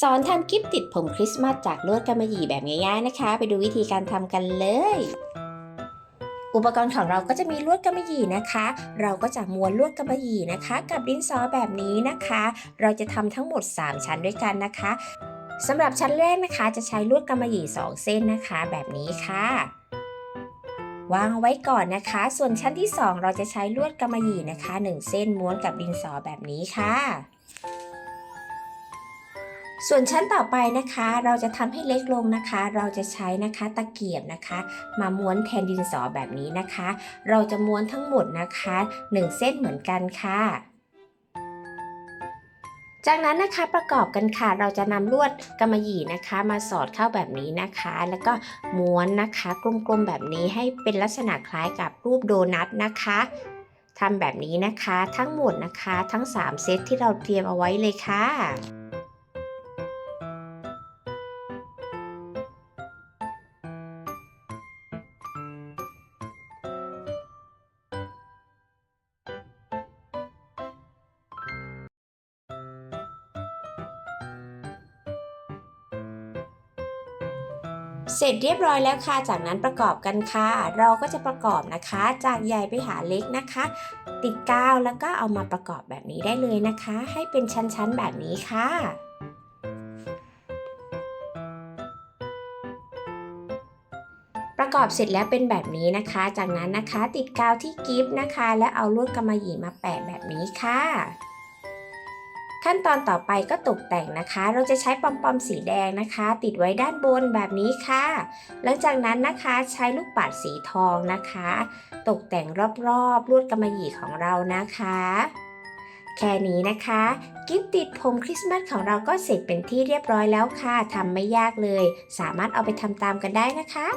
สอนทำกิฟติดผมคริสต์มาสจากลวดกำมะหยี่แบบง่ายๆนะคะ ไปดูวิธีการทำกันเลย อุปกรณ์ของเราก็จะมีลวดกำมะหยี่นะคะ เราก็จะม้วนลวดกำมะหยี่นะคะ กับดินสอแบบนี้นะคะ เราจะทำทั้งหมด 3 ชั้นด้วยกันนะคะสำหรับชั้นแรกนะคะ จะใช้ลวดกำมะหยี่ 2 เส้นนะคะ แบบนี้ค่ะวางไว้ก่อนนะคะ ส่วนชั้นที่ 2 เราจะใช้ลวดกำมะหยี่นะคะ 1 เส้นม้วนกับดินสอแบบนี้ค่ะ ส่วนชั้นต่อไปนะคะเราจะทำให้เล็กลงนะคะ เราจะใช้นะคะตะเกียบนะคะ มาม้วนแทนดินสอแบบนี้นะคะ เราจะม้วนทั้งหมดนะคะ 1 เส้นเหมือนกันค่ะจากนั้นนะคะประกอบกันค่ะเราจะนำลวดกำมะหยี่นะคะ มาสอดเข้าแบบนี้นะคะ แล้วก็ม้วนนะคะกลมๆแบบนี้ให้เป็นลักษณะคล้ายกับรูปโดนัทนะคะทำแบบนี้นะคะทั้งหมดนะคะทั้ง 3 เซตที่เราเตรียมเอาไว้เลยค่ะ เสร็จเรียบร้อยแล้วค่ะ จากนั้นประกอบกันค่ะ เราก็จะประกอบนะคะ จากใหญ่ไปหาเล็กนะคะ ติดกาวแล้วก็เอามาประกอบแบบนี้ได้เลยนะคะ ให้เป็นชั้นๆแบบนี้ค่ะประกอบเสร็จแล้วเป็นแบบนี้นะคะ จากนั้นนะคะติดกาวที่กิฟต์นะคะ และเอาลวดกำมะหยี่มาแปะแบบนี้ค่ะ ขั้นตอนต่อไปก็ตกแต่งนะคะ เราจะใช้ปอมปอมสีแดงนะคะ ติดไว้ด้านบนแบบนี้ค่ะ หลังจากนั้นนะคะใช้ลูกปัดสีทองนะคะ ตกแต่งรอบๆลวดกำมะหยี่ของเรานะคะแค่นี้นะคะ กิฟต์ติดผมคริสต์มาสของเราก็เสร็จเป็นที่เรียบร้อยแล้วค่ะทำไม่ยากเลย สามารถเอาไปทำตามกันได้นะคะ